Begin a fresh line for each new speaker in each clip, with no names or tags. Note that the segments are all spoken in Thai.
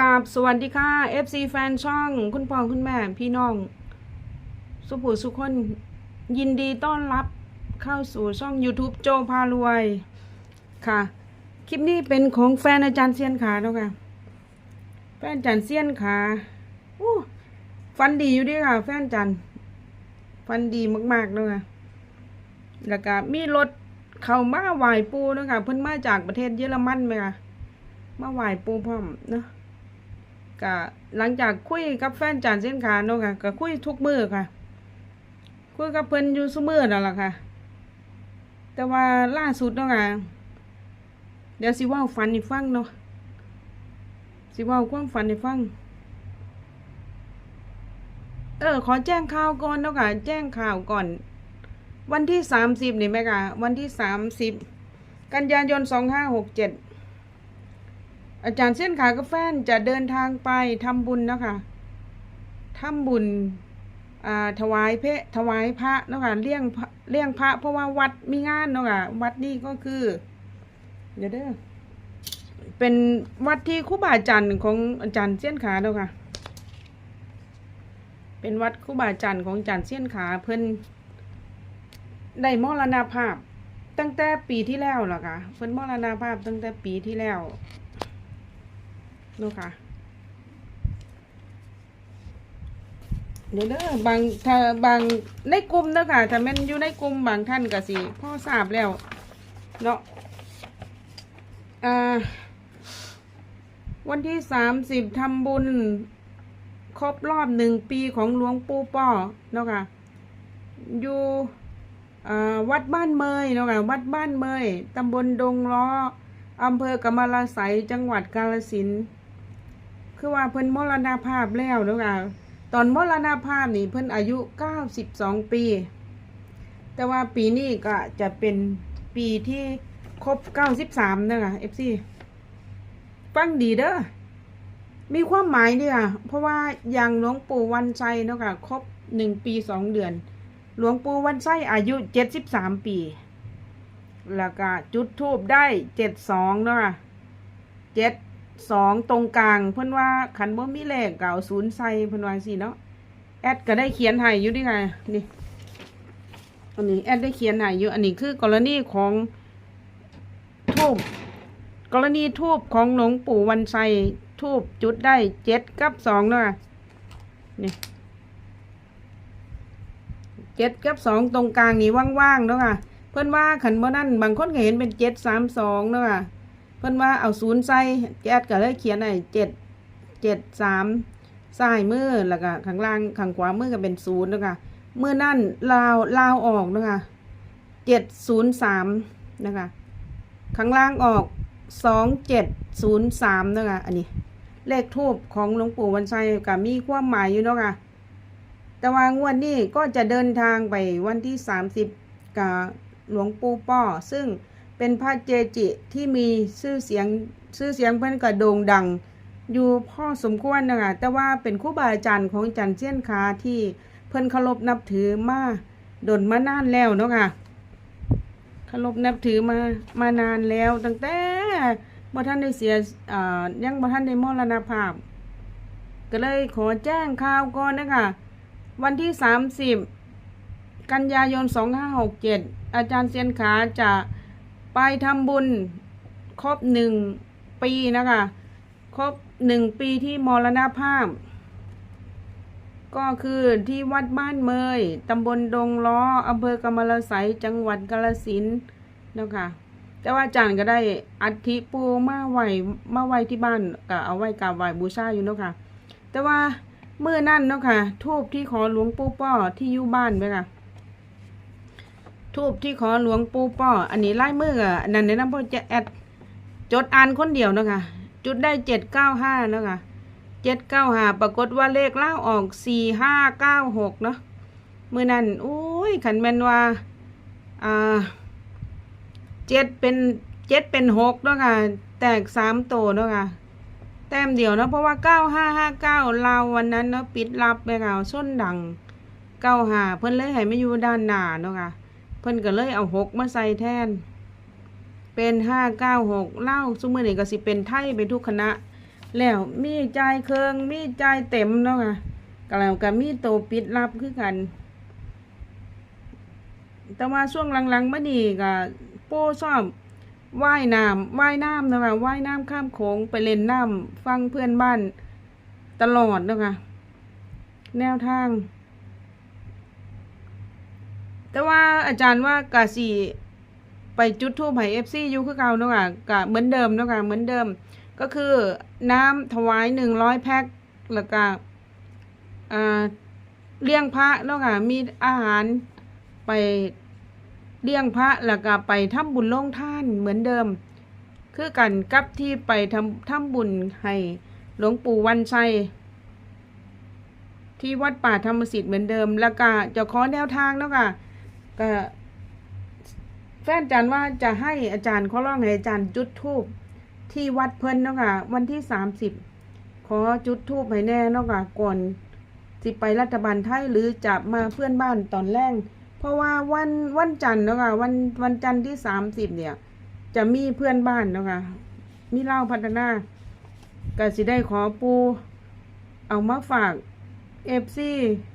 กราบสวัสดีค่ะ FC แฟนช่อง คุณพ่อคุณแม่พี่น้อง สุภูสุคนยินดีต้อนรับเข้าสู่ช่อง YouTube โจพารวยค่ะ คลิปนี้เป็นของแฟนอาจารย์เซียนขาเนาะค่ะ แฟนอาจารย์เซียนขาอู้ฟันดีอยู่ดีค่ะ แฟนอาจารย์ฟันดีมากๆเนาะค่ะแล้วก็มีรถเข้ามาไหวปูเนาะค่ะเพิ่นมาจากประเทศเยอรมันไหมค่ะมาไหวปูพร้อมเนาะ ก็หลังจากคุยกับแฟนจานเส้นขาเนาะค่ะก็คุยทุกมือค่ะ คุยกับเพิ่นอยู่ซุมือนั่นแหละค่ะ แต่ว่าล่าสุดเนาะค่ะเดี๋ยวสิว่าฝันให้ฟังเนาะสิว่าความฝันให้ฟัง เออ ขอแจ้งข่าวก่อนเนาะค่ะ แจ้งข่าวก่อน วันที่สามสิบนี่ไหมคะวันที่สามสิบกันยายนสองห้าหกเจ็ด อาจารย์เส้นขากาแฟนจะเดินทางไปทำบุญเนาะคะทำบุญอ่าถวายเพถวายพระเนาะค่ะเลี้ยงพระเลี้ยงพระ เพราะว่าวัดมีงานเนาะค่ะวัดนี้ก็คือ เดี๋ยวเด้อเป็นวัดที่ครูบาอาจารย์ของอาจารย์เส้นขาเนาะค่ะ เป็นวัดครูบาอาจารย์ของอาจารย์เส้นขาเพิ่นได้มรณภาพ ตั้งแต่ปีที่แล้วล่ะค่ะเพิ่นมรณภาพตั้งแต่ปีที่แล้ว เนาะค่ะเดี๋ยวเด้อบางถ้าบางในกลุ่มเนาะค่ะถ้าแม่นอยู่ในกลุ่มบางท่านก็สิพ่อทราบแล้วเนาะอ่าวันที่สามสิบทำบุญ ครบรอบหนึ่งปีของหลวงปู่ป้อเนาะค่ะอยู่อ่าวัดบ้านเมยเนาะค่ะวัดบ้านเมยตำบลดงล้ออำเภอกำมะลาไสยจังหวัดกาฬสิน คือว่าเพิ่นมรณภาพแล้วเนาะค่ะตอนมรณภาพนี่เพิ่นอายุ92ปี แต่ว่าปีนี้ก็จะเป็นปีที่ครบ93เนาะค่ะ FC ฟังดีเด้อมีความหมายเนี่ยเพราะว่าอย่างหลวงปู่วันไซเนาะค่ะครบหนึ่งปีสองเดือน หลวงปู่วันไส้อายุเจ็ดสิบสามปี แล้วก็จุดทูบได้เจ็ดสองเนาะเจ็ด สองตรงกลางเพิ่อนว่าขันบ่มีเลขเก่าศูนย์ใส่เพิ่อนว่าสิเนาะแอดก็ได้เขียนให้อยู่ดิไงนี่อันนี้แอดได้เขียนให้อยู่อันนี้คือกรณีของทูบกรณีทูบของหลวงปู่วันไซทูบจุดได้เจ็ดกับสองเนาะนี่เจ็ดกับสองตรงกลางนี่ว่างๆเนาะค่ะเพิ่อนว่าขันบ่นั่นบางคนก็เห็นเป็นเจ็ดสามสองเนาะค่ะ เพิ่นว่าเอาศูนย์ใส่แก๊สก็เลยเขียนไอ้เจ็ดเจ็ดสามซ้ายมือแล้วก็ข้างล่างข้างขวามือก็เป็นศูนย์นะคะมือนั่นลาวลาวออกนะคะเจ็ดศูนย์สามนะคะข้างล่างออกสองเจ็ดศูนย์สามนะคะอันนี้ เลขทูบของหลวงปู่วันชัยก็มีความหมายอยู่นะคะแต่ว่างวดนี้ก็จะเดินทางไปวันที่30กับหลวงปู่ป้อซึ่ง เป็นพระเจจิที่มีชื่อเสียงชื่อเสียงเพิ่นก็โด่งดัง อยู่พ่อสมควรนะคะแต่ว่าเป็นครูบาอาจารย์ของอาจันเจียนคาที่เพิ่นเคารพนับถือมาดนมานานแล้วเนาะค่ะเคารพนับถือมามานานแล้วตั้งแต่บ่ท่านได้เสียยังบ่ท่านได้มรณภาพ ก็เลยขอแจ้งข่าวก่อนนะคะวันที่ 30 กันยายน 2567 อาจารย์เซียนขาจะ ไปทำบุญครบหนึ่งปีนะคะ ครบหนึ่งปีที่มรณภาพ ก็คือที่วัดบ้านเมยตำบลดงล้ออำเภอกำมะละไสยจังหวัดกาฬสิล์นะคะแต่ว่าอาจารย์ก็ได้อัฐิปูมาไว้มาไหวที่บ้านก็เอาไหว้กราบไหวบูชาอยู่เนาะค่ะ แต่ว่าเมื่อนั่นเนาะค่ะทูบที่ขอหลวงปู่ป้อที่อยู่บ้านไหมค่ะ ทูบที่ขอหลวงปู่ป้อ อันนี้ไล่มืออะนั่นในน้ำพ่อจะแอดจดอ่านคนเดียวนะคะ จุดได้เจ็ดเก้าห้าเนาะคะเจ็ดเก้าห้าปรากฏว่าเลขเล่าออกสี่ห้าเก้าหกเนาะเมื่อนั้นอุ้ยขันแมนว่าอ่าเจ็ดเป็นเจ็ดเป็นหกเนาะค่ะแตกสามโตวเนาะค่ะแต้มเดียวเนาะเพราะว่าเก้าห้าห้าเก้าเราวันนั้นเนาะปิดรับไปค่ะส้นดังเก้าห้าเพิ่นเลยให้ไม่อยู่ด้านหน้าเนาะค่ะ เพิ่นก็เลยเอาหกมาใส่แทน เป็นห้าเก้าหกเล่าซุมือนี่ก็สิเป็นไทยไปทุกคณะ แล้วมีใจเครื่องมีใจเต็มเนาะค่ะก็แล้วก็มีโตปิดรับคือกัน แต่ว่าช่วงหลังๆมานี่ก็โป้ชอบว่ายน้ำว่ายน้ำนะคะว่ายน้ำข้ามโขงไปเล่นน้ำฟังเพื่อนบ้านตลอดเนาะคะแนวทาง แต่ว่าอาจารย์ว่ากาสีไปจุดทูปให้เอฟซีอยู่คือเก่าเนาะค่ะกะเหมือนเดิมเนาะค่ะเหมือนเดิม ก็คือน้ำถวายหนึ่งร้อยแพ็คแล้วก็อ่าเลี้ยงพระเนาะค่ะมีอาหารไปเลี้ยงพระแล้วก็ไปทำบุญลงท่านเหมือนเดิม คือกันกับที่ไปทำทำบุญให้หลวงปู่วันชัยที่วัดป่าธรรมสิทธิ์เหมือนเดิม แล้วก็จะขอแนวทางเนาะค่ะ ก็แฟนอาจารย์ว่าจะให้อาจารย์ขอร้องให้อาจารย์จุดธูปที่วัดเพิ่นเนาะค่ะวันที่สามสิบขอจุดธูปให้แน่เนาะค่ะก่อนสิไปรัฐบาลไทยหรือจะมาเพื่อนบ้านตอนแรกเพราะว่าวันวันจันทร์เนาะค่ะวันวันจันทร์ที่สามสิบเนี่ย จะมีเพื่อนบ้านเนาะค่ะมีเล่าพัฒนาก็สิได้ขอปูเอามาฝากเอฟซี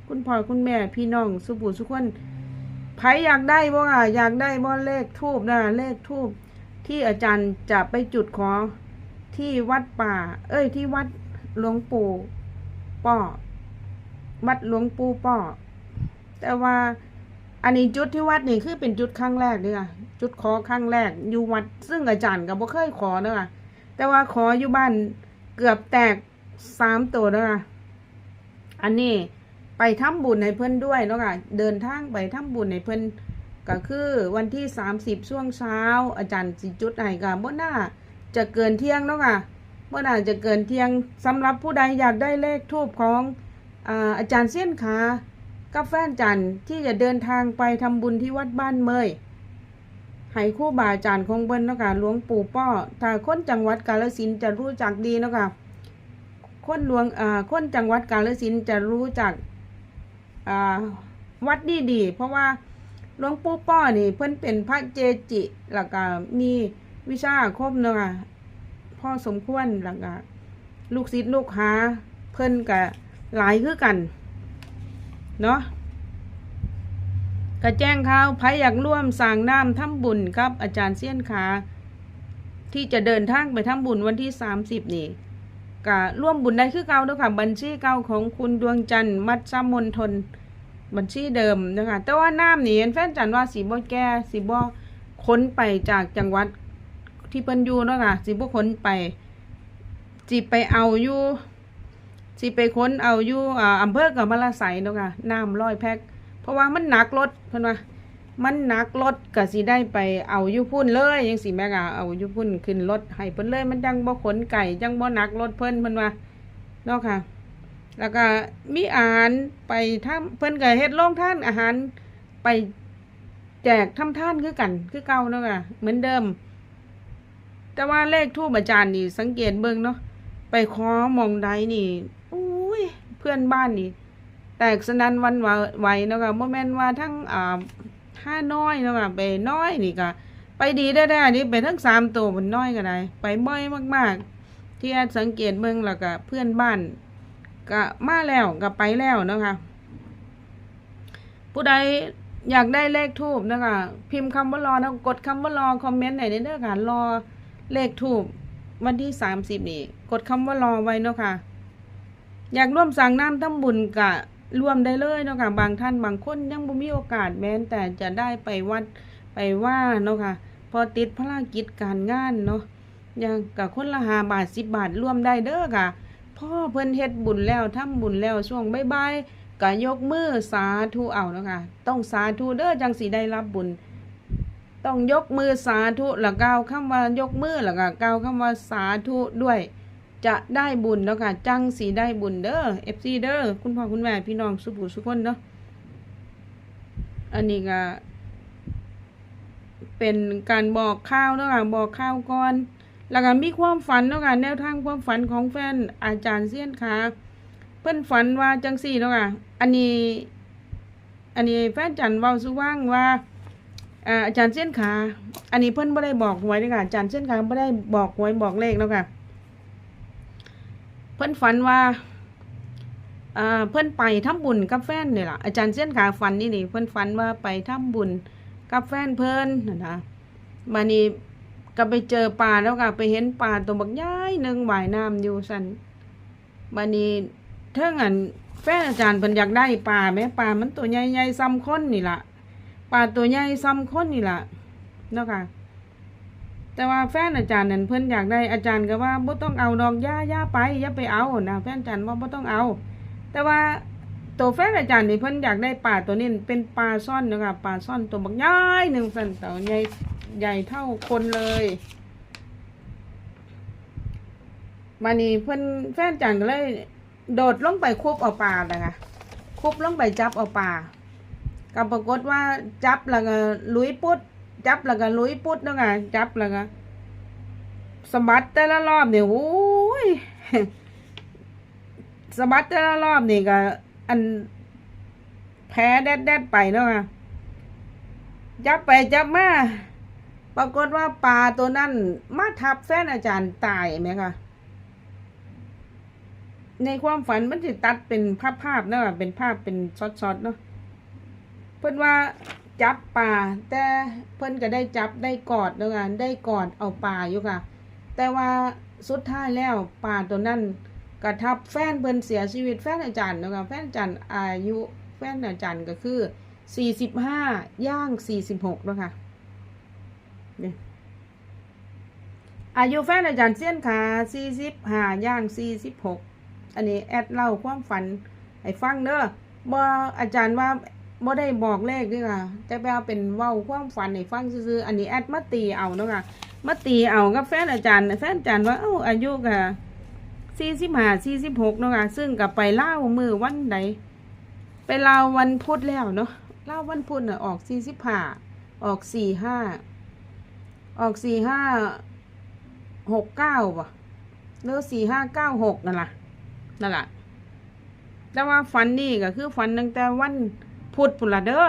คุณพ่อคุณแม่พี่น้องสุบุสุกคน ไผอยากได้บ่อะอยากได้บ่เลขทูบนะเลขทูบที่อาจารย์จะไปจุดขอที่วัดป่า เอ้ย ที่วัดหลวงปู่ป้อวัดหลวงปู่ป้อแต่ว่าอันนี้จุดที่วัดนี่คือเป็นจุดครั้งแรกเด้อจุดขอครั้งแรกอยู่วัด ซึ่งอาจารย์ก็บ่เคยขอเด้อแต่ว่าขออยู่บ้านเกือบแตกสามตัวเด้ออันนี้ ไปทำบุญให้เพิ่นด้วยเนาะค่ะเดินทางไปทำบุญให้เพิ่นก็คือวันที่ 30 ช่วงเช้า อาจารย์สิจุดให้ก็บ่น่าจะเกินเที่ยงเนาะค่ะบ่น่าจะเกินเที่ยงสำหรับผู้ใดอยากได้เลขทูบของอาอาจารย์เสี้ยนขากับแฟนจันทร์ที่จะเดินทางไปทำบุญที่วัดบ้านเมยให้คู่บาอาจารย์ของเบิ้นเนาะค่ะหลวงปู่ป้อถ้าคนจังหวัดกาฬสินจะรู้จักดีเนาะค่ะคนหลวงอ่าคนจังหวัดกาฬสินจะรู้จัก วัดดีๆ เพราะว่าหลวงปู่ป้อนี่เพิ่นเป็นพระเจจิแล้วก็มีวิชาอาคมเนาะค่ะพ่อสมควรแล้วก็ลูกศิษย์ลูกหาเพิ่นก็หลายคือกัน เนาะก็แจ้งข่าวใครอยากร่วมสร้างน้ำทำบุญครับ อาจารย์เสี้ยนขาที่จะเดินทางไปทำบุญวันที่ 30 นี่ ก็ร่วมบุญได้คือเก่าด้อค่ะ บัญชีเก่าของคุณดวงจันทร์มัดซ้ำมนทนบัญชีเดิมนะคะแต่ว่าน้ำนี่แฟนจันว่าสีบ่แก่สีบ่ค้นไปจากจังหวัดที่เพิ่นอยู่เนาะค่ะสีบ่ค้นไปสิไปเอาอยู่สิไปค้นเอาอยู่อ่าอำเภอกับมะละไสเนาะค่ะน้ำร้อยแพ็คเพราะว่ามันหนักรถเพิ่นว่า มันหนักรถก็สิได้ไปเอาอยู่พุ่นเลยยังสิแม่ก็เอาอยู่พุ่นขึ้นรถให้เพิ่นเลย มันจังบ่ขนไก่จังบ่หนักรถเพิ่นเพิ่นว่าเนาะค่ะ แล้วก็มีอาหารไปทำเพิ่นก็เฮ็ดโรงท่านอาหารไปแจกทำทานคือกัน คือเก่าเนาะค่ะเหมือนเดิม แต่ว่าเลขทูบอาจารย์นี่สังเกตเบิ่งเนาะไปขอมองใดนี่อุ้ยเพื่อนบ้านนี่แตกสนันวันไหวเนาะค่ะบ่แม่นว่าทั้งอ่า ห้าน้อยเนาะค่ะไปน้อยนี่ก็ไปดีได้ได้นี่ไปทั้งสามตัวมันน้อยก็ได้ ไปบ่อยมากๆ ที่แอดสังเกตเมืองแล้วก็เพื่อนบ้าน ก็มาแล้วก็ไปแล้วเนาะค่ะผู้ใดอยากได้เลขทูบนะคะ พิมพ์คำว่ารอนะกดคำว่ารอคอมเมนต์ไหนอยเด้อค่ะรอเลขทูบวันที่สามสิบนี่ กดคำว่ารอไว้เนาะค่ะ อยากร่วมสั่งน้ำทำบุญกะ ร่วมได้เลยเนาะค่ะบางท่านบางคนยังบ่มีโอกาสแม้นแต่จะได้ไปวัดไปว่าเนาะค่ะพอติดภารกิจการงานเนาะอย่างกับคนละหาบาทสิบบาทร่วมได้เด้อค่ะพ่อเพิ่นเฮ็ดบุญแล้วทำบุญแล้วช่วงบ่ายๆก็ยกมือสาธุเอาเนาะค่ะต้องสาธุเด้อจังสิได้รับบุญต้องยกมือสาธุแล้วกล่าวคำว่ายกมือแล้วก็กล่าวคำว่าสาธุด้วย จะได้บุญเนาะค่ะจังสีได้บุญเด้อ FC เด้อคุณพ่อคุณแม่พี่น้องสุบุสุคนเนาะอันนี้ก็เป็นการบอกข่าวเนาะค่ะบอกข่าวก่อน แล้วก็มีความฝันเนาะค่ะแนวทางความฝันของแฟนอาจารย์เซียนขาเพิ่นฝันว่าจังสี่เนาะค่ะอันนี้ อันนี้แฟนจันเว้าสุว่างว่าอาจารย์เซียนขา อันนี้เพิ่นบ่ได้บอกหวยเด้อค่ะอาจารย์เซียนขาบ่ได้บอกหวยบอกเลขเนาะค่ะ เพิ่อนฝันว่าอ่าเพิ่อนไปทำบุญกับแฟนนี่ล่ะอาจารย์เส้นขาฝันนี่นี่เพิ่อนฝันว่าไปทำบุญกับแฟนเพิ่นนะนะมานี่ก็ไปเจอปลาแล้วก็ไปเห็นปลาตัวบักใหญ่หนึ่งว่ายน้ำอยู่สันมานี่เทิงอันแฟนอาจารย์เพิ่นอยากได้ปลาแม่ปลามันตัวใหญ่ๆซ้ำคนนี่ล่ะปลาตัวใหญ่ซ้ำคนนี่ล่ะเนาะค่ะ แต่ว่าแฟนอาจารย์นั่นเพิ่นอยากได้อาจารย์ก็ว่าบ่ต้องเอาดอกย่าย่าไปอย่าไปเอานะแฟนอาจารย์ว่าบ่ต้องเอา แต่ว่าตัวแฟนอาจารย์นี่เพิ่นอยากได้ปลาตัวนี้เป็นปลาซ่อนนะคะปลาซ่อนตัวบักใหญ่หนึ่งสันตัวใหญ่ใหญ่เท่าคนเลยมานี่เพิ่นแฟนอาจารย์ก็เลย โดดลงไปคุบเอาปลาเลยค่ะคุบลงไปจับเอาปลาก็ปรากฏว่าจับแล้วก็ลุยปุ๊ด จับแล้วก็ลุยปุ๊ดเนาะค่ะจับแล้วก็สะบัดแต่ละรอบเนี่ยโอ้ยสะบัดแต่ละรอบนี่ก็ อันแพ้แดดแดดไปเนาะค่ะจับไปจับมาปรากฏว่าปลาตัวนั้นมาทับแฟนอาจารย์ตายไหมคะในความฝันมันจะตัดเป็นภาพภาพๆเนาะเป็นภาพเป็นช็อตๆเนาะเพิ่นว่า จับปลาแต่เพิ่นก็ได้จับได้กอดเนาะค่ะได้กอดเอาปลาอยู่ค่ะ แต่ว่าสุดท้ายแล้วปลาตัวนั้นกระทับแฟนเพิ่นเสียชีวิตแฟนอาจารย์นะคะแฟนอาจารย์อายุแฟนอาจารย์ก็คือสี่สิบห้าย่างสี่สิบหกนะคะนี่อายุแฟนอาจารย์เสี้ยนขาสี่สิบห้าย่างสี่สิบหกอันนี้แอดเล่าความฝันให้ฟังเด้อบ่อาจารย์ว่า บ่ได้บอกเลขด้วยค่ะจะไปเอาเป็นเว้าความฝันให้ฟังซื่อๆอันนี้แอดมาตีเอาเนาะค่ะมาตีเอากับแฟนอาจารย์แฟนอาจารย์ว่าเอ้าอายุก็สี่สิบห้าสี่สิบหกเนาะค่ะซึ่งกับไปเล่ามือวันใดไปเล่าวันพุธแล้วเนาะเล่าววันพุธน่ะออกสี่สิบห้าออกสี่ห้าออกสี่ห้าหกเก้าป่ะหรือสี่ห้าเก้าหกนั่นล่ะนั่นล่ะแต่ว่าฟันนี่ก็คือฟันตั้งแต่วัน พุธปุ่นละเด้อ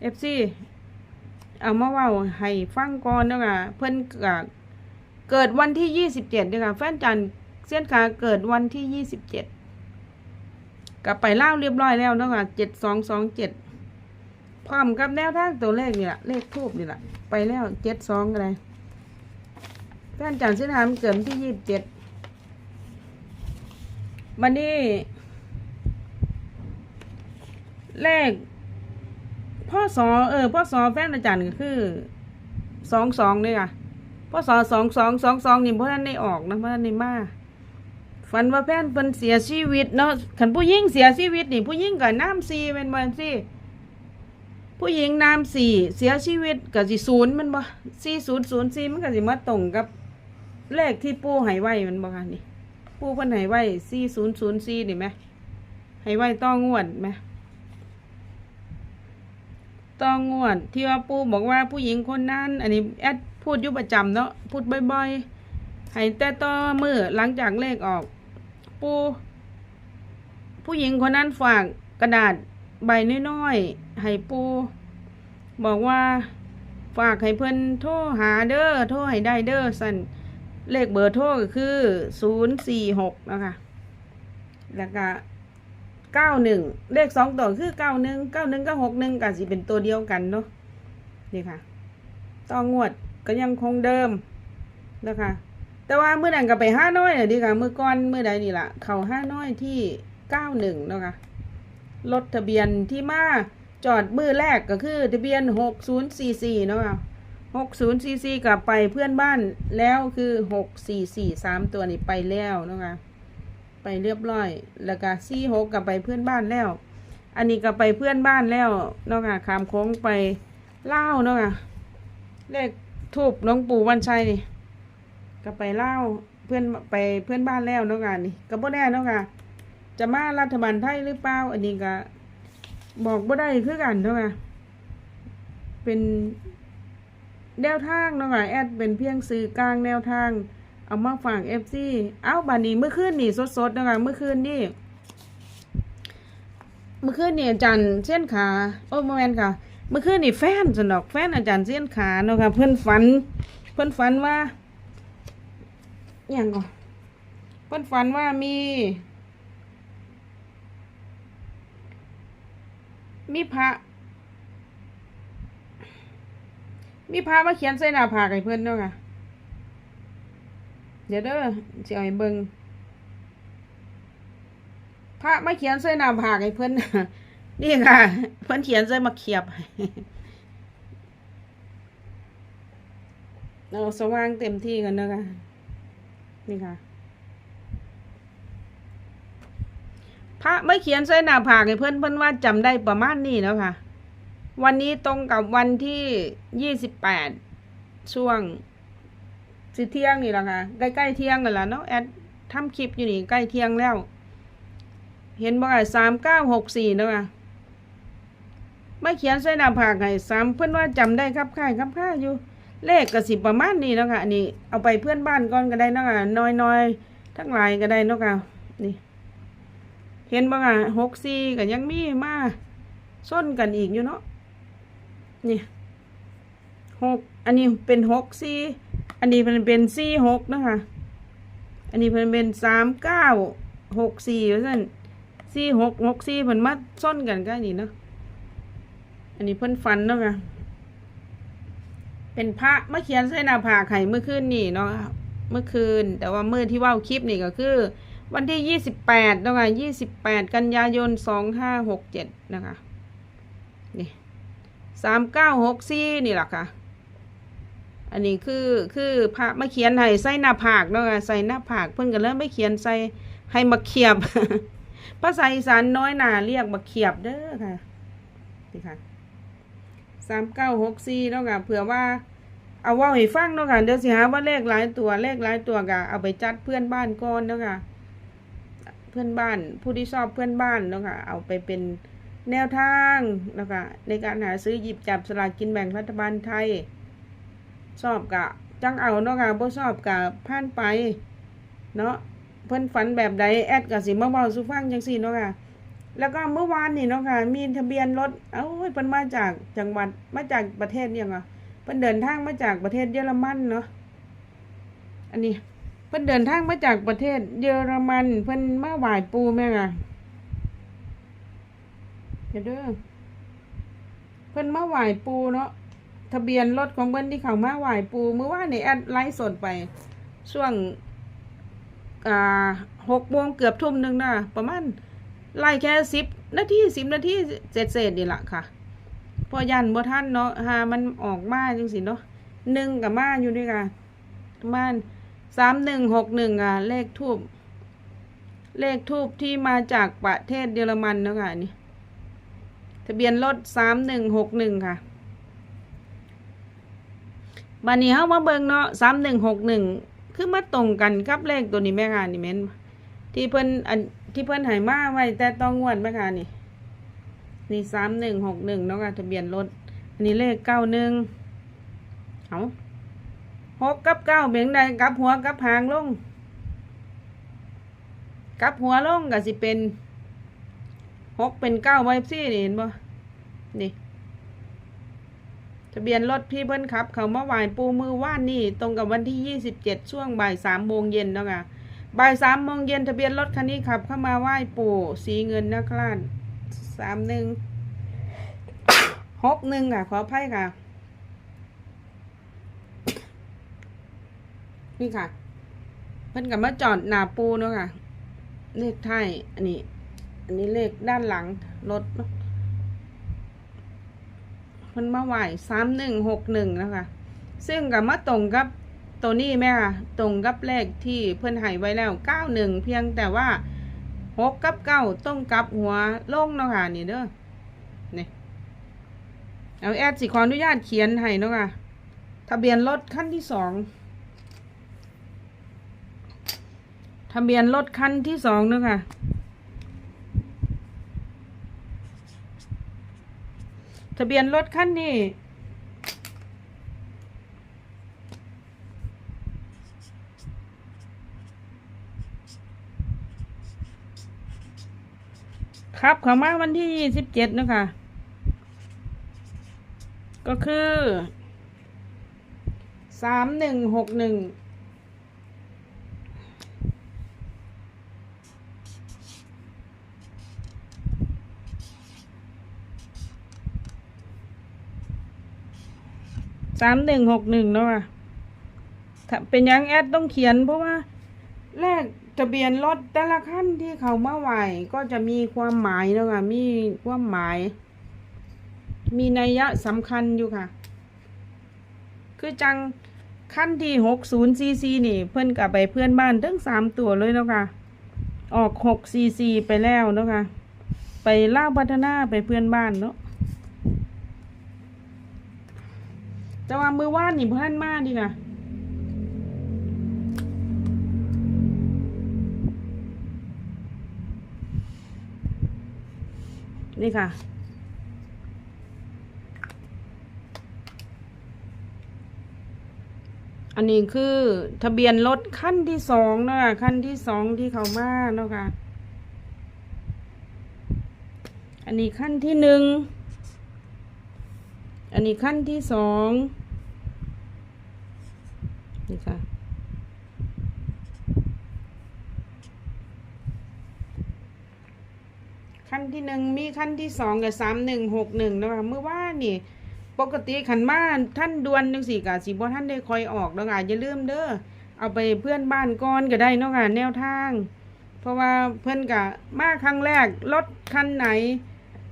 เอฟซีเอามาว่าให้ฟังก่อนเนาะค่ะเพิ่อนเกิดวันที่ยี่สิบเจ็ดเนาะค่ะแฟนจันเส้นขาเกิดวันที่ยี่สิบเจ็ดกลับไปเล่าเรียบร้อยแล้วเนาะค่ะเจ็ดสองสองเจ็ดพร้อมกับแนวทางตัวเลขนี่แหละเลขทูบนี่แหละไปแล้วเจ็ดสองอะไรแฟนจันเส้นทาเกิดที่ยี่สิบเจ็ดวันนี้ เลขพ่อสอเออพ่อสอแฟนอาจารย์ก็คือสองสองเลยค่ะพศสองสองสองสองนี่พ่ท่านได้ออกนะพ่ท่านได้มาฝันว่าแพนเพิ่นเสียชีวิตเนาะขันผู้หญิงเสียชีวิตนี่ผู้หญิงกับน้ำซีเป็นบ่สิผู้หญิงน้ำสี่เสียชีวิตกับสิศูนย์มันบ่สี่ศูนย์ศูนย์สี่มันก็สิมาตรงกับเลขที่ปู่ให้ไว้มันบ่ค่ะนี่ปูเพิ่นให้ไว้สี่ศูนย์ศูนย์สี่นี่ไหมให้ไว้ต้องงวดไหม ต้องงวด ที่ว่าปูบอกว่าผู้หญิงคนนั้น อันนี้แอดพูดยู่ประจำเนาะพูดบ่อยๆให้แต่ต่อมือหลังจากเลขออก ปู ผู้หญิงคนนั้นฝากกระดาษใบน้อยๆให้ปู บอกว่าฝากให้เพิ่อนโทรหาเด้อโทรให้ได้เด้อสั่นเลขเบอร์โทรก็คือศูนย์สี่หกนะคะ แล้วก็ เก้าหนึ่งเลขสองตัวคือเก้าหนึ่งเก้าหนึ่งก็หกหนึ่งก็สิเป็นตัวเดียวกันเนาะนี่ค่ะต้องงวดก็ยังคงเดิมนะคะ แต่ว่าเมื่อนั้นก็ไปห้าน้อยน่ะดีค่ะเมื่อก่อนเมื่อใดนี่ละเขาห้าน้อยที่เก้าหนึ่งเนาะค่ะรถทะเบียนที่มาจอดมือแรกก็คือทะเบียนหกศูนย์สี่สี่เนาะค่ะหกศูนย์สี่สี่กลับไปเพื่อนบ้านแล้วคือหกสี่สี่สามตัวนี่ไปแล้วเนาะค่ะ ไปเรียบร้อย แล้วก็สี่หกกับไปเพื่อนบ้านแล้ว อันนี้ก็ไปเพื่อนบ้านแล้วเนาะค่ะขามโค้งไปเล่าเนาะค่ะเลขทูบหลวงปู่วันชัยนี่ก็ไปเล่าเพื่อนไปเพื่อนบ้านแล้วเนาะค่ะนี่ก็บ่แน่เนาะค่ะจะมารัฐบาลไทยหรือเปล่าอันนี้ก็บอกบ่ได้คือกันเนาะค่ะเป็นแนวทางเนาะค่ะแอดเป็นเพียงสื่อกลางแนวทาง เอามาฝากเอฟซีเอ้าบานี้เมื่อคืนนี่สดๆนะคะเมื่อคืนนี่เมื่อคืนนี่อาจารย์เส้นขาโอ้โมเมนค่ะ เมื่อคืนนี่แฟนสนอกแฟนอาจารย์เส้นขาเนาะค่ะเพื่อนฝัน เพื่อนฝันว่าอย่างก่อนพิ่อนฝันว่ามี มีพระ มีพระมาเขียนใส่หน้าผากให้เพิ่อนเนาะค่ะ ดี๋ยวเด้อสิเอาให้เบิงพระมาเขียนใส่หน้าผากให้เพิ่อนนี่ค่ะ เพิ่อนเขียนใส่มาเขียบให้เอาสว่างเต็มที่กันนะคะนี่ค่ะ พระไม่เขียนใส่หน้าผากให้เพื่อนเพื่อนว่าจำได้ประมาณนี้แล้วค่ะ วันนี้ตรงกับวันที่ยี่สิบแปดช่วง สิเที่ยงนี่แหละค่ะใกล้ๆเที่ยงกันแล้วเนาะแอดทำคลิปอยู่นี่ใกล้เที่ยงแล้ว เห็นบ่ค่ะสามเก้าหกสี่เนาะค่ะไม่เขียนใส่หน้าผากให้สามเพื่อนว่าจำได้ครับค่ายครับค่ายอยู่ เลขกสิประมาณนี้เนาะค่ะอันนี้เอาไปเพื่อนบ้านก่อนก็ได้เนาะค่ะน้อยๆ ทั้งหลายก็ได้เนาะค่ะนี่เห็นบ้างอะหกสี่ก็ยังมีมาส้นกันอีกอยู่เนาะนี่หกอันนี้เป็นหกสี่ อันนี้เป็นเป็นสี่หกนะคะ อันนี้เป็นเป็นสามเก้าหกสี่ว่าสั่นสี่หกหกสี่เพิ่นมาส้นกันก็นี่เนาะ อันนี้เพิ่นฟันเนาะค่ะ เป็นพระเมาเขียนใส่หน้าผากไข่เมื่อคืนนี่เนาะ เมื่อคืน แต่ว่าเมื่อที่ว่าคลิปนี่ก็คือ วันที่ยี่สิบแปดเนะคะยี่สิบแปดกันยายนสองห้าหกเจ็ดนะคะ นี่สามเก้าหกสี่นี่แหละค่ะ อันนี้คือคือพระมาเขียนให้ใส่หน้าผากเนาะค่ะใส่หน้าผากเพิ่นก็เริ่มไม่เขียนใส่ให้มาเขียบภาษาอีสานน้อยหนาเรียกมาเขียบเด้อค่ะนี่ค่ะสามเก้าหกสี่เนาะค่ะเผื่อว่าเอาว่าให้ฟังเนาะค่ะเดี๋ยวสิหาว่าเลขหลายตัวเลขหลายตัวก็เอาไปจัดเพื่อนบ้านก่อนเนาะค่ะเพื่อนบ้านผู้ที่ชอบเพื่อนบ้านเนาะค่ะเอาไปเป็นแนวทางนะค่ะในการหาซื้อหยิบจับสลากกินแบ่งรัฐบาลไทย ชอบกะจังเอาเนาะค่ะบ่ชอบกะผ่านไปเนาะเพิ่นฝันแบบใดแอดกะสิมาเว้าสู่ฟังจังซี่เนาะค่ะแล้วก็เมื่อวานนี่เนาะค่ะมีทะเบียนรถเอ้าเพิ่นมาจากจังหวัดมาจากประเทศเนี่ยงอะเพิ่นเดินทางมาจากประเทศเยอรมันเนาะอันนี้เพิ่นเดินทางมาจากประเทศเยอรมันเพิ่นมาไหว้ปูแม่งอะเดี๋ยวเด้อเพิ่นมาไหว้ปูเนาะ ทะเบียนรถของเพิ่นที่เขามาไหวปูเมื่อวานนี่แอดไลฟ์สดไป ช่วงอ่าหกโมงเกือบทุ่มหนึ่งนะประมาณไล่แค่สิบนาทีสิบนาทีเสร็จเสร็จนี่แหละค่ะพอยันบ่ท่านเนาะหามันออกมาจังสิเนาะหนึ่งกับมาอยู่ด้วยกันประมาสามหนึ่งหกหนึ่งอะ เลขทูบเลขทูบที่มาจากประเทศเยอรมันเนาะค่ะนี่ทะเบียนรถสามหนึ่งหกหนึ่งค่ะ บันนี้เฮามาเบิ่งเนาะสามหนึ่งหกหนึ่งคือมาตรงกันกับเลขตัวนี้แม่ค่ะนี่แม่นที่เพิ่นอันที่เพิ่นให้มาไว้แต่ต้องงวดแม่ค่ะนี่นี่สามหนึ่งหกหนึ่งเนาะค่ะทะเบียนรถอันนี้เลขเก้าหนึ่งเอาหกกับเก้าเบียงใดกับหัวกับหางลงกับหัวลงก็สิเป็นหกเป็นเก้าไว้ซี่นี่เห็นบ่นี่ ทะเบียนรถพี่เพิ่นขับ เขามาไหวปูมือว่านนี่ตรงกับวันที่ยี่สิบเจ็ดช่วงบ่ายสามโมงเย็นเนาะค่ะบ่ายสามโมงเย็นทะเบียนรถคันนี้ขับ เข้ามาไหว้ปู่สีเงินนะครับสามหนึ่งหกหนึ่งค่ะ ขออภัยค่ะ นี่ค่ะ เพิ่นกับมาจอดหน้าปูเนาะค่ะ เลขไทยอันนี้ อันนี้เลขด้านหลังรถเนาะ เพิ่นมาไหวสามหนึ่งหกหนึ่งนะคะ ซึ่งกับมาตรงกับตัวนี้แม่ค่ะ ตรงกับเลขที่เพิ่นให้ไว้แล้วเก้าหนึ่งเพียงแต่ว่าหกกับเก้าต้องกลับหัวลงเนาะค่ะนี่เด้อนี่เอาแอดสิขออนุญาตเขียนให้เนาะค่ะทะเบียนรถขั้นที่สองทะเบียนรถคันที่สองเนอะค่ะะเบียนรถคันนี้ครับเขามาวันที่ยี่สิบเจ็ดนะคะ ก็คือสามหนึ่งหกหนึ่ง สามหนึ่งหกหนึ่งเนาะค่ะถ้าเป็นยังแอดต้องเขียนเพราะว่าแรกทะเบียนรถแต่ละขั้นที่เขามาไหวก็จะมีความหมายเนาะค่ะมีความหมาย มีนัยยะสำคัญอยู่ค่ะ คือจังขั้นที่หกศูนย์ซีซีนี่ เพื่อนกับไปเพื่อนบ้านทั้งสามตัวเลยเนาะค่ะออกหกซีซีไปแล้วเนาะค่ะไปล่าพัฒนาไปเพื่อนบ้านเนาะ แต่ว่ามือว่านนี่เพื่อนมาดีค่ะนี่ค่ะ อันนี้คือทะเบียนรถขั้นที่สองเนาะคะขั้นที่สองที่เขามาเนาะค่ะ อันนี้ขั้นที่หนึ่ง อันนี้ขั้นที่สอง นี่ค่ะ ขั้นที่หนึ่งมีขั้นที่สองกับสามหนึ่งหกหนึ่งนะคะเมื่อว่านนี่ ปกติขันมานท่านดวนจังสี่กะสิบ่ท่านได้คอยออกแล้วค่ะอย่าลืมเด้อเอาไปเพื่อนบ้านก่อนก็ได้นะค่ะแนวทาง เพราะว่าเพื่อนกะมาครั้งแรกรถคันไหน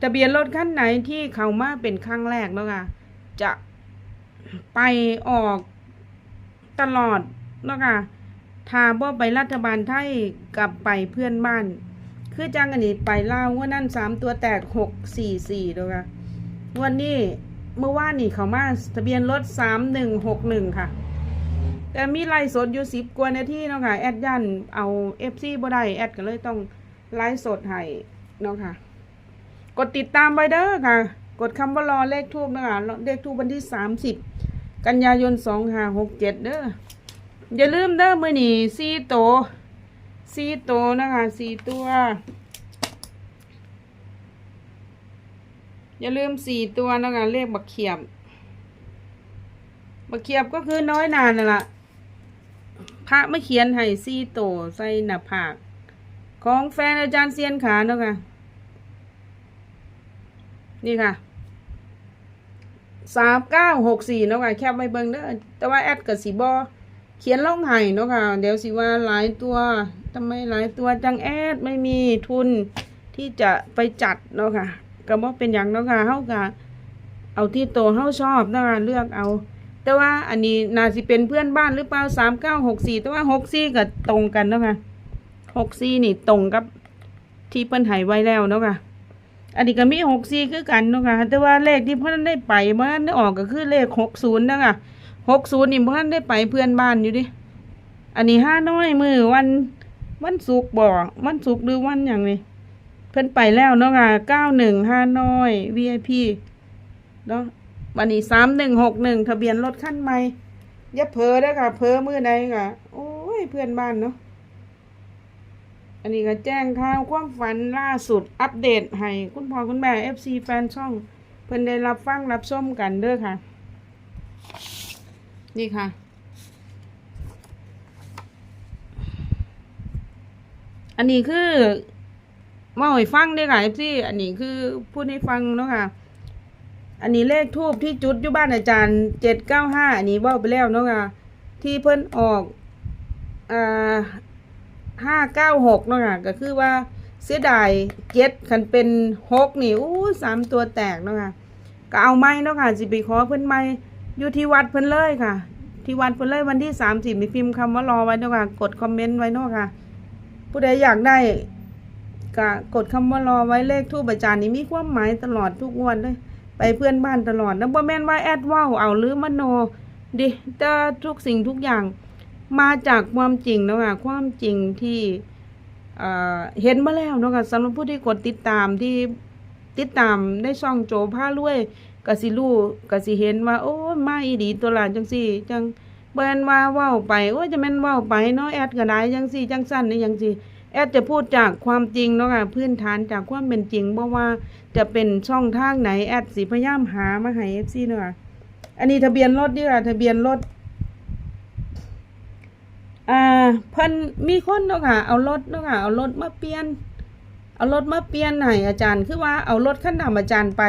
ทะเบียนรถคันไหนที่เขามาเป็นครั้งแรกเนาะค่ะจะไปออก ตลอดเนาะค่ะถ้าบ่ไปรัฐบาลไทยกลับไปเพื่อนบ้าน คือจังอันนี้ไปเล่าว่านั่นสามตัวแตกหกสี่สี่เนาะค่ะวันนี้เมื่อวานนี่เขามาทะเบียนรถสามหนึ่งหกหนึ่งค่ะ แต่มีไลฟ์สดอยู่สิบกว่านาทีเนาะค่ะ แอดยันเอาเอฟซีบ่ได้แอดก็เลยต้องไลฟ์สดให้เนาะค่ะ กดติดตามไว้เด้อค่ะ กดคำว่ารอเลขทูบนะคะเลขทูบวันที่สามสิบ กันยายนสองห้าหกเจ็ดเด้ออย่าลืมเด้อมือนี่ซีโตซีโตนะคะซีตัว อย่าลืมสี่ตัวนะคะเลขบักเขียบ บักเขียบก็คือน้อยนานนั่นละพระไม่เขียนให้สี่โตใส่หน้าผาก ของแฟนอาจารย์เซียนขาเนาะค่ะนี่ค่ะ สามเก้าหกสี่เนาะค่ะแคบไว้เบิ่งเด้อแต่ว่าแอดกับสีบอเขียนล่องไห้เนาะค่ะ เดี๋ยวสิว่าหลายตัวทำไมหลายตัวจังแอดไม่มีทุนที่จะไปจัดเนาะค่ะก็บ่เป็นอย่างเนาะค่ะเฮาก็เอาที่โตเฮาชอบเนาะค่ะเลือกเอา แต่ว่าอันนี้น่าสิเป็นเพื่อนบ้านหรือเปล่าสามเก้าหกสี่แต่ว่าหกสี่ก็ตรงกันเนาะค่ะหกสี่นี่ตรงกับที่เปิ้นใหายไว้แล้วเนาะค่ะ อันนี้ก็มีหกสี่คือกันเนาะค่ะแต่ว่าเลขที่เพิ่นได้ไปเมื่อนั้นได้ออกก็คือเลขหกศูนย์เนาะค่ะหกศูนย์นี่เพิ่นได้ไปเพื่อนบ้านอยู่ดิ อันนี้ห้าน้อยมือวันวันศุกร์บ่วันศุกร์หรือวันอย่างนี้เพิ่อนไปแล้วเนาะค่ะเก้าหนึ่งห้าน้อย VIP เนาะวันนี้สามหนึ่งหกหนึ่งทะเบียนรถขั้นใหม่อย่าเพอเด้อค่ะเพอมือใดค่ะ โอ้ยเพื่อนบ้านเนาะ อันนี้ก็แจ้งข่าวความฝันล่าสุดอัปเดตให้คุณพ่อคุณแม่ FC แฟนช่อง เพิ่นได้รับฟังรับชมกันเด้อค่ะ นี่ค่ะ อันนี้คือมาให้ฟังได้ค่ะที่อันนี้คือพูดให้ฟังเนาะค่ะ อันนี้เลขทูบที่จุดอยู่บ้านอาจารย์เจ็ดเก้าห้าอันนี้ว่าไปแล้วเนาะค่ะ ที่เพิ่นออกอ่า ห้าเก้าหกเนาะค่ะก็คือว่าเสียดายเจ็ดคันเป็นหกนี่อู้สามตัวแตกเนาะค่ะก็เอาไม้เนาะค่ะสิไปขอเพิ่นไม้อยู่ที่วัดเพิ่นเลยค่ะ ที่วัดเพิ่นเลยวันที่สามสิบมีพิมพ์คำว่ารอไว้เนาะค่ะกดคอมเมนต์ไว้เนาะค่ะ ผู้ใดอยากได้ก็กดคำว่ารอไว้เลขทูปอาจารย์นี่มีความหมายตลอดทุกวันเลยไปเพื่อนบ้านตลอดแล้วบ่แม่นว่าแอดว้าเอาหรือมโนดิแต่ทุกสิ่งทุกอย่าง มาจากความจริงเนาะค่ะความจริงที่เห็นมาแล้วเนาะค่ะสำหรับผู้ที่กดติดตามที่ติดตามได้ช่องโจผ้ารวยกสิรู้กสิเห็นว่า โอ้มาอีดีตัวหลานจังซี่ จังเบินว่าว้าไปโอ้จะแม่นว้าไปเนาะแอดก็ได้จังซี่ จังสั้นนี่จังซี่แอดจะพูดจากความจริงเนาะค่ะพื้นฐานจากความเป็นจริงเพราะว่าจะเป็นช่องทางไหนแอดสิพยายามหามาให้ FC เนาะคะอันนี้ทะเบียนรถนี่ค่ะทะเบียนรถ อ่าเพิ่นมีคนเนาะค่ะ เอารถเนาะค่ะ เอารถมาเปลี่ยน เอารถมาเปลี่ยนให้อาจารย์ คือว่าเอารถคันนำอาจารย์ไป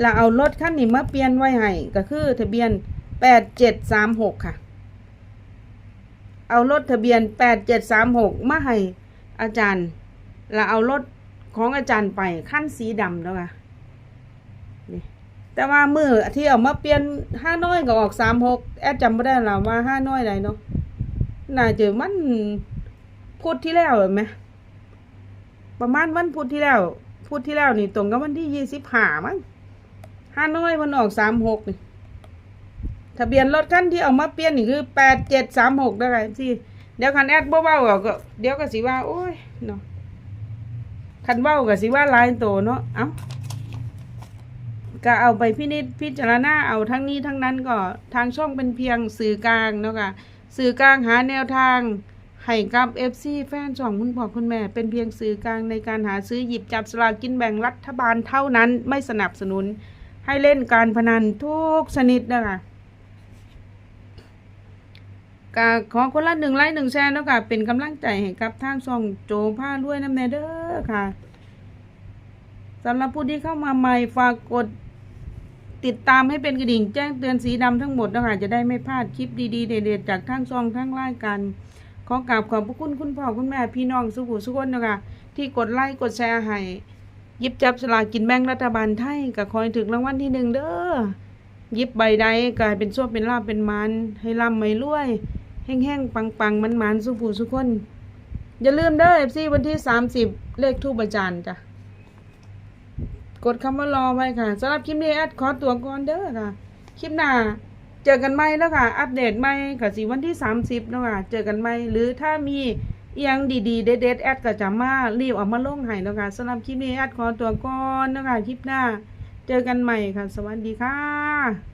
แล้วเอารถคันนี้มาเปลี่ยนไว้ให้ก็คือ ทะเบียนแปดเจ็ดสามหกค่ะ เอารถทะเบียนแปดเจ็ดสามหกมาให้อาจารย์ แล้วเอารถของอาจารย์ไปขั้นสีดำแล้วค่ะนี่แต่ว่ามือที่เอามาเปลี่ยนห้าน้อยก็ออกสามหกแอดจำไม่ได้แล้วว่าห้าน้อยใดเนาะ น่าจะมันพุธที่แล้วเห็นไหมประมาณวันพุธที่แล้วพุธที่แล้วนี่ตรงกับวันที่ยี่สิบห้ามั้งห้าน้อยมันออกสามหกนี่ทะเบียนรถคันที่เอามาเปลี่ยนนี่คือแปดเจ็ดสามหกได้ไงที่เดี๋ยวคันแอดเบ้าๆก็เดี๋ยวก็สิว่า โอ้ยเนาะคันเบ้าก็สิว่าลายโตเนาะเอ้าก็เอาไปพินิจพิจารณาเอาทั้งนี้ทั้งนั้นก็ทางช่องเป็นเพียงสื่อกลางเนาะค่ะ สื่อกลางหาแนวทางให้กับ FC แฟนช่องคุณพ่อคุณแม่ เป็นเพียงสื่อกลางในการหาซื้อหยิบจับสลากกินแบ่งรัฐบาลเท่านั้นไม่สนับสนุน ให้เล่นการพนันทุกชนิดนะคะก็ขอคนละหนึ่งไลค์หนึ่งแชร์เนาะค่ะเป็นกำลังใจให้กับทางช่องโจผ้าด้วยน้ำแน่เด้อค่ะสำหรับผู้ที่เข้ามาใหม่ฝากกด ติดตามให้เป็นกระดิ่งแจ้งเตือนสีดำทั้งหมดนะคะจะได้ไม่พลาดคลิปดีๆเด็ดๆจากทางช่องทั้งรายการขอกราบขอบพระคุณคุณพ่อคุณแม่พี่น้องสุขุสุขคนนะคะที่กดไลค์กดแชร์ให้ยิบจับสลากกินแบ่งรัฐบาลไทยก็คอยถึงรางวัลที่หนึ่งเด้อยิบใบใดกลายเป็นโชคเป็นลาภเป็นมันให้ร่ำไม่รวยแห้งๆปังๆมันๆสุผู้สุคนอย่าลืมเด้อ FC วันที่30เลขทูปอาจารย์จ้ะ กดคำว่ารอไว้ค่ะสำหรับคลิปนี้แอดขอตัวก่อนเด้อค่ะ คลิปหน้าเจอกันไหมแล้วค่ะ อัปเดตไหม่กับสีวันที่ 30แล้วค่ะ เจอกันไหมหรือถ้ามีเอียงดีๆ เด็ดๆแอดก็จะมารีบเออกมาลงให้แล้วค่ะสำหรับคลิปนี้แอดขอตัวก่อนนะคะคลิปหน้า เจอกันใหม่ค่ะ สวัสดีค่ะ